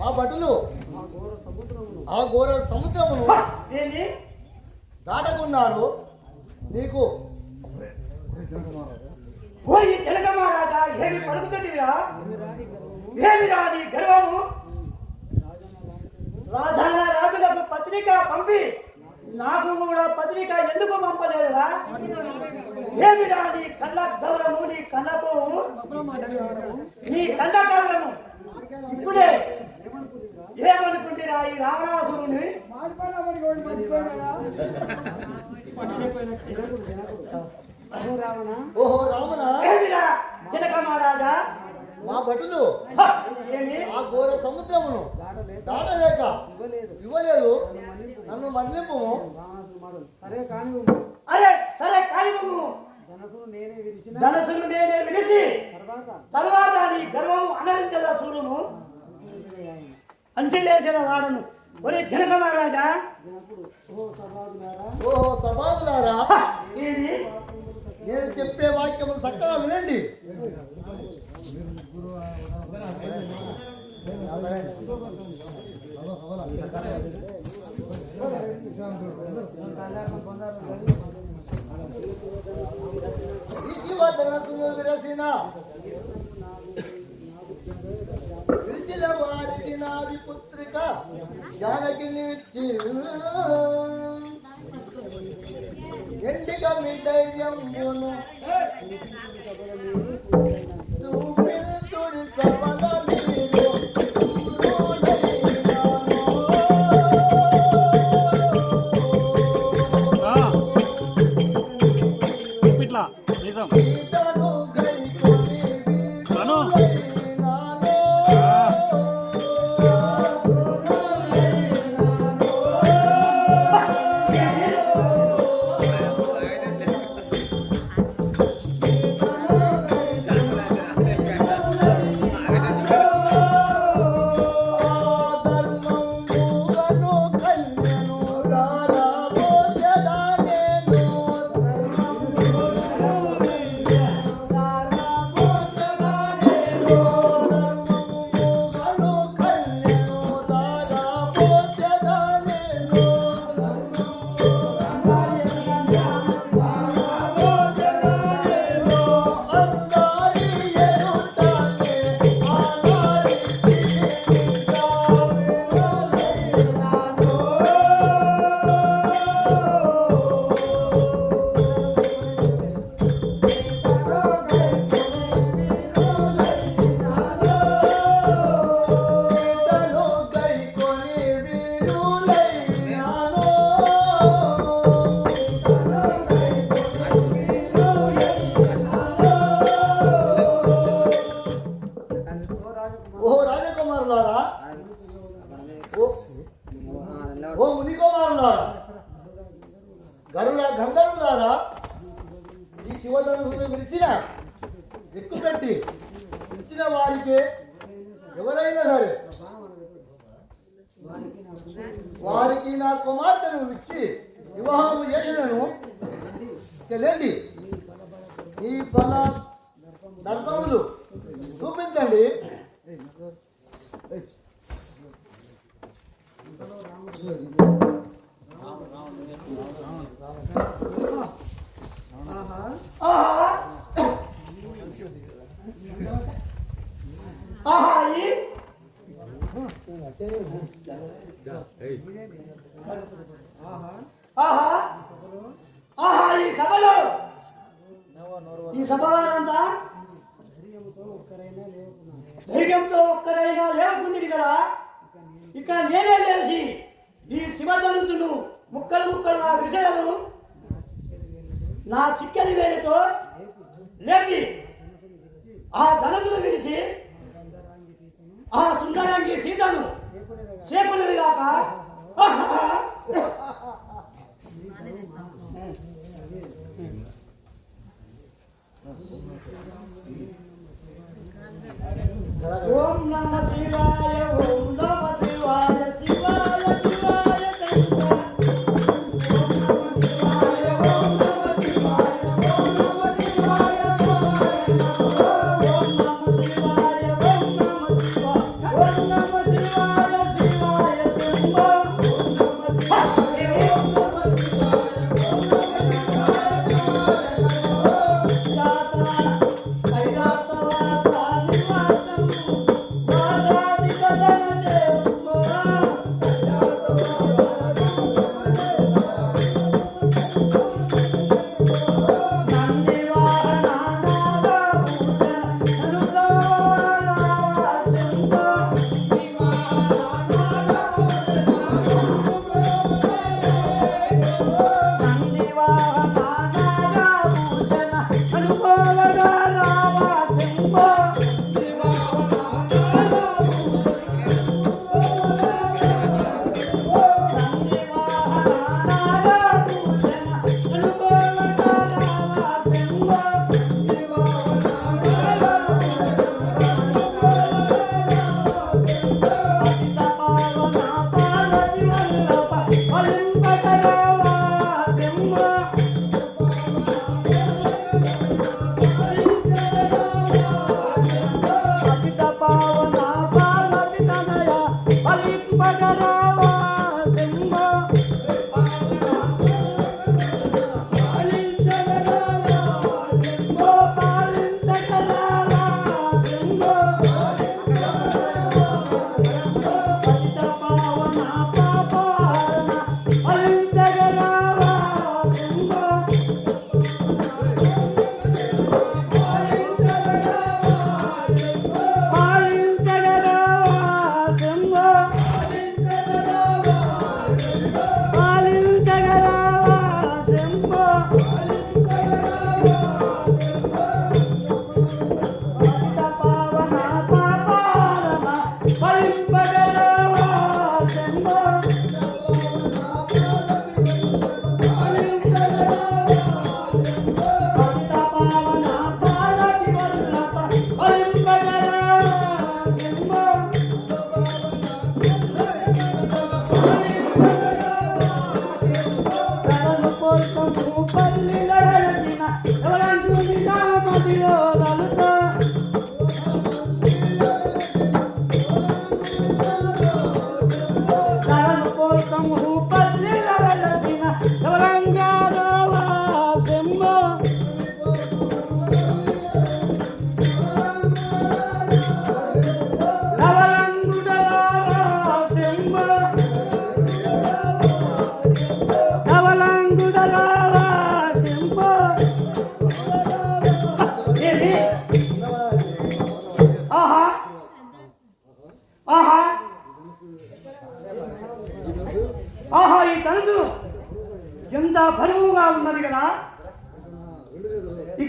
మా భటులు ఆ ఘోర సముద్రమును దాటకున్నారు. నీకు ఓ ఈ జనక మహారాజా ఏమి పలుకుతుందిరా ఏమి రాని గర్వము? రాజాన రాజులకు పత్రిక పంపి నాకు కూడా పత్రిక ఎందుకు పంపలేదురా? ఏమి రాని కళ్ళ గౌరము నీ కళ్ళకు? నీ కళ్ళ గౌరము ఇప్పుడే ఏమనుకుంటురా ఈ రావణాసురుని ఓహో రామన ఏమిరా జనక మహారాజా మా భటులు హ! ఏమి ఆ ఘోర సముద్రమును దాటలేక ఇవ్వలేదు నన్ను మరలింపు సరే కాని అరే సరే కాయము ధనసును నేనే విరిచిన ధనసును నేనే విరిసి తర్వాత నీ గర్వము అనరించదా చూడుము అంచెలేసిన వాడను ఒరే జనక మహారాజా. ఓ సభాదులారా ఓహో సభాదులారా హ! ఏమి నేను చెప్పే వాక్యము చక్కగా వినండి. వదనకు విరసిన విడిచిన వారికి నాది పుత్రిక జానకిని ఇచ్చి ఎండిక మీ ధైర్యం I know. ఓ. మునికోమారులారా గరుడ గంధర్వులారా ఈ శివధనుసును విరిచిన ఎక్కు పెట్టి విరిచిన వారికి ఎవరైనా సరే వారికి నా కుమార్తెను ఇచ్చి వివాహం చేసినను తెలియండి. ఈ పల దర్భములు చూపించండి ఆహా ఆహా ఈ ఆహా ఆహా ఈ సభలో ఈ సభ వారంతా ధైర్యంతో ఒక్కరైనా లేవకుండిరి కదా ఇక నేనే లేచి ఈ శివధనుసును ముక్కలు ముక్కలుగా విరిసేదను నా చిక్కని వేలితో లేపి ఆ ధనసును విరిచి ఆ సుందరంగి సీతను చేపలేదు కాక ఓం నమ శివాయ ఓం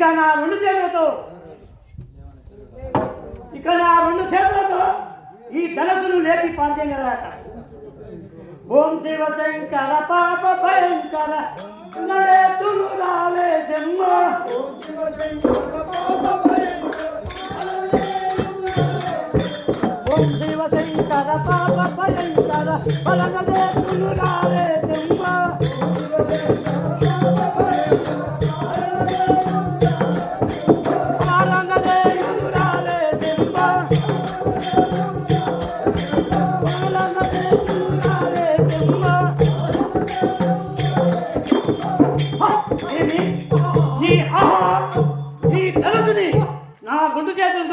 ఇక నా రెండు చేతులతో. ఇక నా రెండు చేతులతో ఈ ధనసును లేపి పాద్యం కదా ఓం శివ శంకర పాప భయంకర నడే నడేతును రావే జన్మ. ఓం శివ శంకర పాప భయంకర బలనదేతును రావే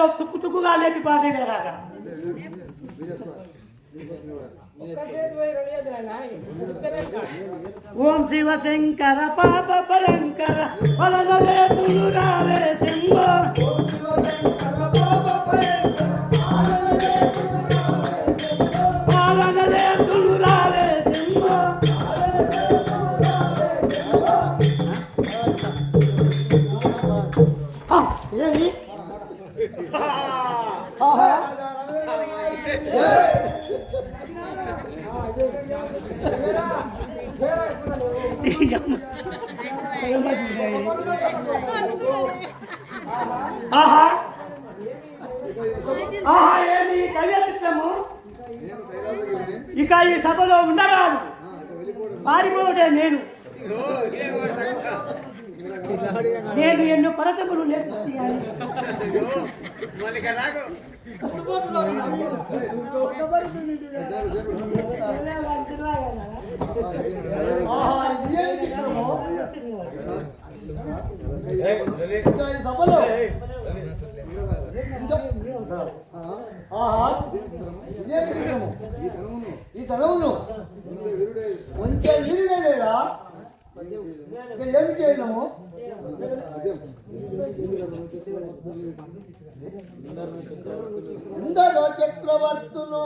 ఏదో చేతులతో తుక్కుగా లేపి పాదేగాక ఓం శివ శంకర పాప భయంకర ఫలదే తులురావే శంభో. శివ శంకర పాప భయంకర ఆహా. ఆహా ఏది? కవ్యచిత్రము ఇక ఈ సభలో ఉండరాదు. పారిపోవటే నేను. నేను ఎన్నో పరతములు లేపుతున్నాను ఈ సభలో ఈ తనవును వంచే వీరుడే లేడా? ఏమి చేయదము? ఎందరో చక్రవర్తులు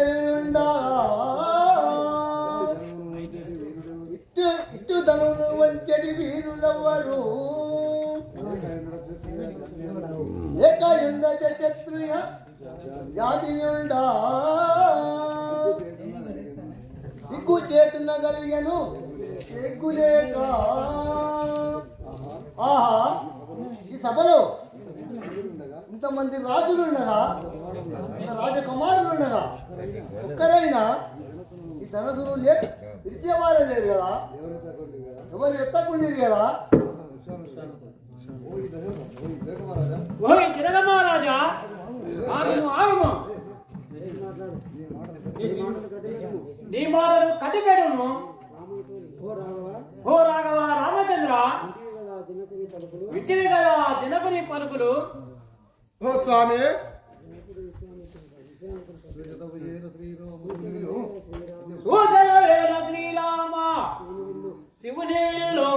ఎండా ఇట్టు తనను వంచడి వీరులవ్వరు. ఏకయుండ క్షత్రియ జాతియుండా. సిగ్గు చేటున కలిగను సిగ్గులేక ఆహా ఈ సభలో ఇంతమంది రాజులు ఉండగా ఇంత రాజకుమారులు ఉండగా ఒక్కరైనా ఈ ధనసులు విరిచేవారే లేరు కదా? ఎవరు ఎత్తకుండేది కదా? ఓయ్ మహారాజా ఆగము ఆగము. నీ మాటలు కట్టిపెడును ఓ రాఘవ రామచంద్ర విట్టివి కదా పలుకులు ఓ స్వామి. సూచనవేల శ్రీరామ శివునిలో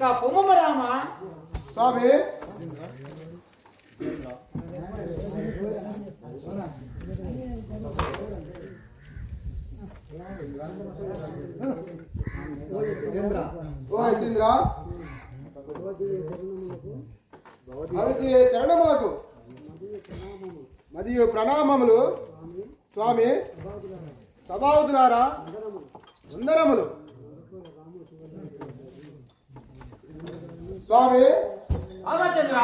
ఇక పొమ్మ రామ స్వామి? ఓ యతీంద్ర భవతి చరణములకు. మరియు ప్రణామములు. స్వామి సభావుతులారా వందనములు. స్వామి. రామచంద్ర.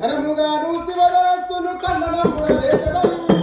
ఘనముగాను శివధనస్సును కన్నడమున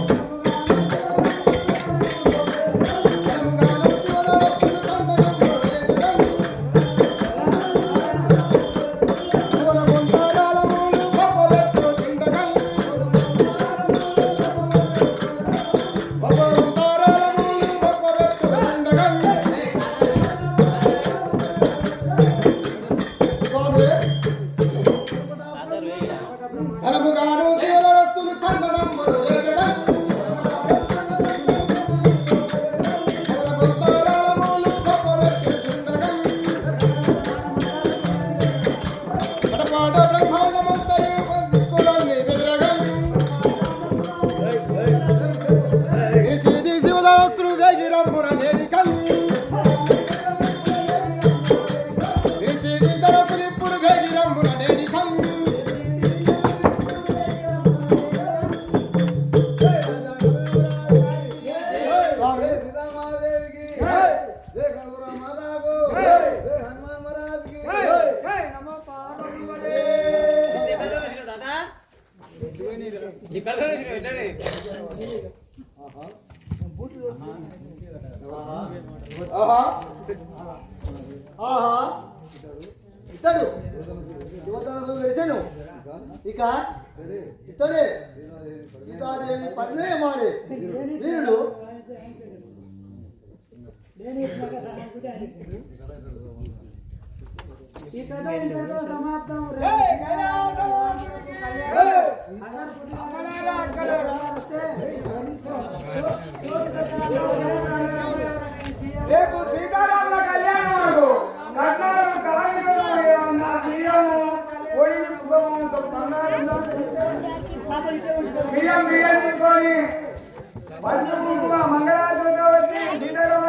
ఇతడు. యువతను వెలిసాను ఇక ఇతడే సీతాదేవి పరిణయమాడే వీరుడు. ఈ కథ ఇంతటితో సమాప్తం రేపు సీతారాముల కళ్యాణం కట్నాలు కానుకలు నా బియ్యము బియ్యం బియ్యం తీసుకొని పన్ను కుంకుమ మంగళాతులతో వచ్చి సీతారామ